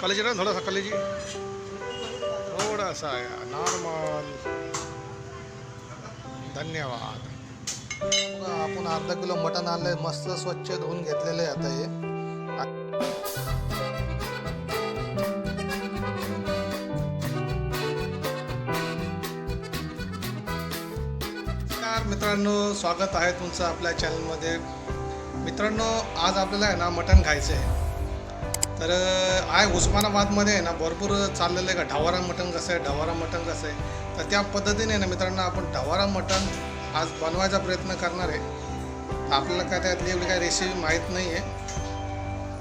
College ना थोडासा college. थोडासा नॉर्मल धन्यवाद. आपण अर्धा किलो मटण आणलंय मस्त स्वच्छ धुवून घेतलेलं आहे आता हे. मित्रांनो स्वागत आहे तुमचं आपल्या चॅनलमध्ये मित्रांनो आज आपल्याला आहे ना मटण खायचं आहे तर आय आहे उस्मानाबादमध्ये आहे ना भरपूर चाललेलं आहे का? ढवारा मटण कसं आहे? ढवारा मटण कसं आहे? तर त्या पद्धतीने ना मित्रांनो आपण ढवारा मटण आज बनवायचा प्रयत्न करणार आहे. आपल्याला काय त्यातली एवढी काय रेसिपी माहीत नाही आहे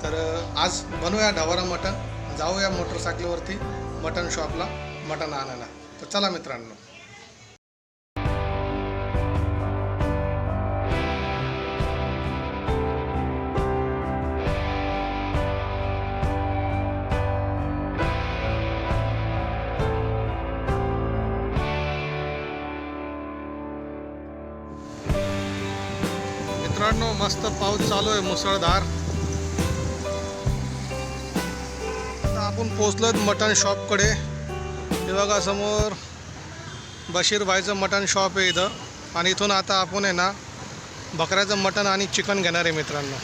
तर आज बनवूया ढवारा मटण. जाऊया मोटरसायकलवरती मटण शॉपला मटण आणायला. तर चला मित्रांनो. मित्रांनो मस्त पाऊस चालू आहे मुसळधार. आता आपण पोचलो मटन शॉपकडे हे बघा समोर बशीरभाईचं मटन शॉप आहे इथं. आणि इथून आता आपण आहे ना बकऱ्याचं मटन आणि चिकन घेणार आहे मित्रांनो.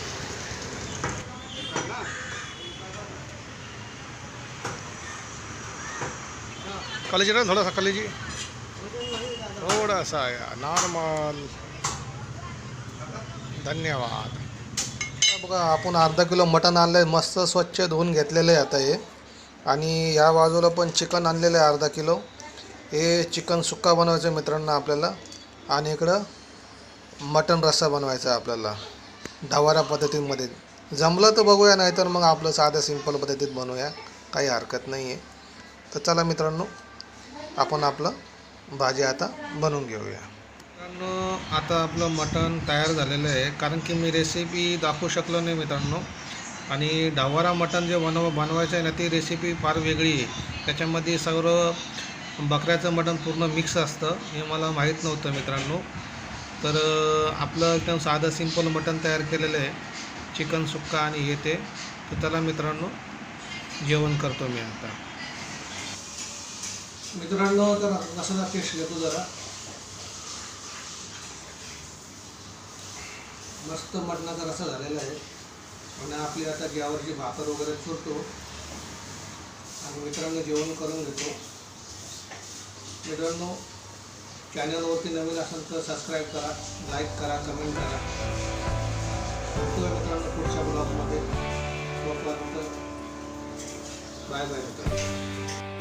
कलेजी ना थोडासा कलेजी. थोडासा नॉर्मल धन्यवाद. बघा आपण अर्धा किलो मटण आहे मस्त स्वच्छ धुवून घेतलेलं आहे आता हे. आणि या बाजूला पण चिकन आणलेलं आहे अर्धा किलो. हे चिकन सुक्का बनवायचं आहे मित्रांनो आपल्याला. आणि इकडं मटण रस्सा बनवायचा आहे आपल्याला. ढवारा पद्धतीमध्ये. जमलं तर बघूया नाहीतर मग आपलं साध्या सिंपल पद्धतीत बनवूया. काही हरकत नाही आहे. तर चला मित्रांनो आपण आपलं भाजी आता बनवून घेऊया. मित्रांनो आता आपलं मटण तयार झालेलं आहे. कारण की मी रेसिपी दाखवू शकलो नाही मित्रांनो. आणि ढवारा मटण जे बनव बनवायचं आहे ना ती रेसिपी फार वेगळी आहे. त्याच्यामध्ये सर्व बकऱ्याचं मटण पूर्ण मिक्स असतं. हे मला माहीत नव्हतं मित्रांनो. तर आपलं एकदम साधं सिंपल मटण तयार केलेलं आहे. चिकन सुक्का आणि हे ते. तर त्याला मित्रांनो जेवण करतो मी आता. मित्रांनो तर मसाला टेस्ट घेतो जरा. मस्त मटणाचा रसा झालेला आहे. आणि आपली आता गॅवरची भाकर वगैरे चुरतो आणि मित्रांनो जेवण करून घेतो. मित्रांनो चॅनलवरती नवीन असेल तर सबस्क्राईब करा लाईक करा कमेंट करा. भेटूया मित्रांनो पुढच्या ब्लॉगमध्ये तोपर्यंत बाय बाय मित्रांनो.